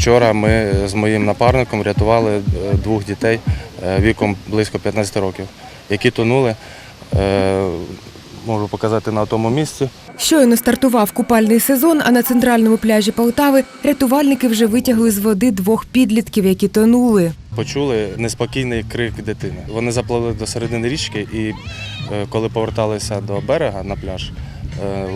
Вчора ми з моїм напарником рятували е, двох дітей е, віком близько 15 років, які тонули. Е, Можу показати на тому місці. Щойно стартував купальний сезон, а на центральному пляжі Полтави рятувальники вже витягли з води двох підлітків, які тонули. Почули неспокійний крик дитини. Вони запливли до середини річки і коли поверталися до берега на пляж,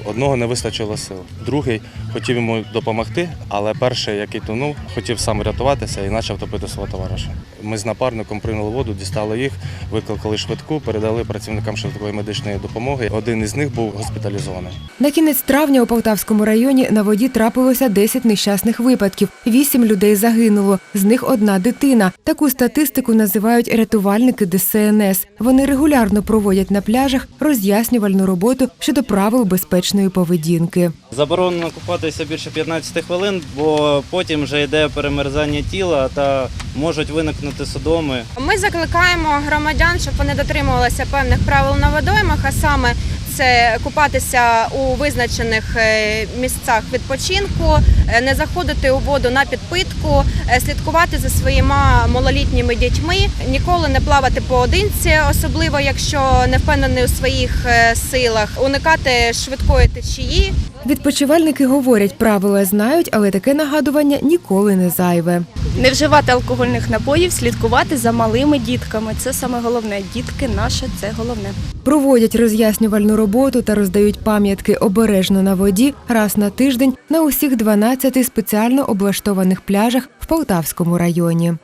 одного не вистачило сил. Другий хотів йому допомогти, але перший, який тонув, хотів сам рятуватися і почав топити свого товариша. Ми з напарником прийняли воду, дістали їх, викликали швидку, передали працівникам швидкої медичної допомоги. Один із них був госпіталізований. На кінець травня у Полтавському районі на воді трапилося 10 нещасних випадків. Вісім людей загинуло, з них одна дитина. Таку статистику називають рятувальники ДСНС. Вони регулярно проводять на пляжах роз'яснювальну роботу щодо правил безпечної поведінки. Заборонено купатися більше 15 хвилин, бо потім вже йде перемерзання тіла та можуть виникнути судоми. Ми закликаємо громадян, щоб вони дотримувалися певних правил на водоймах, а саме це купатися у визначених е, місцях відпочинку, е, не заходити у воду на підпитку, е, слідкувати за своїми малолітніми дітьми, ніколи не плавати поодинці, особливо якщо не впевнений у своїх силах, уникати швидкої течії. Відпочивальники говорять, правила знають, але таке нагадування ніколи не зайве. Не вживати алкогольних напоїв, слідкувати за малими дітками. Це саме головне. Дітки наше це головне. Проводять роз'яснювальну роботу та роздають пам'ятки обережно на воді раз на тиждень на усіх 12 спеціально облаштованих пляжах в Полтавському районі.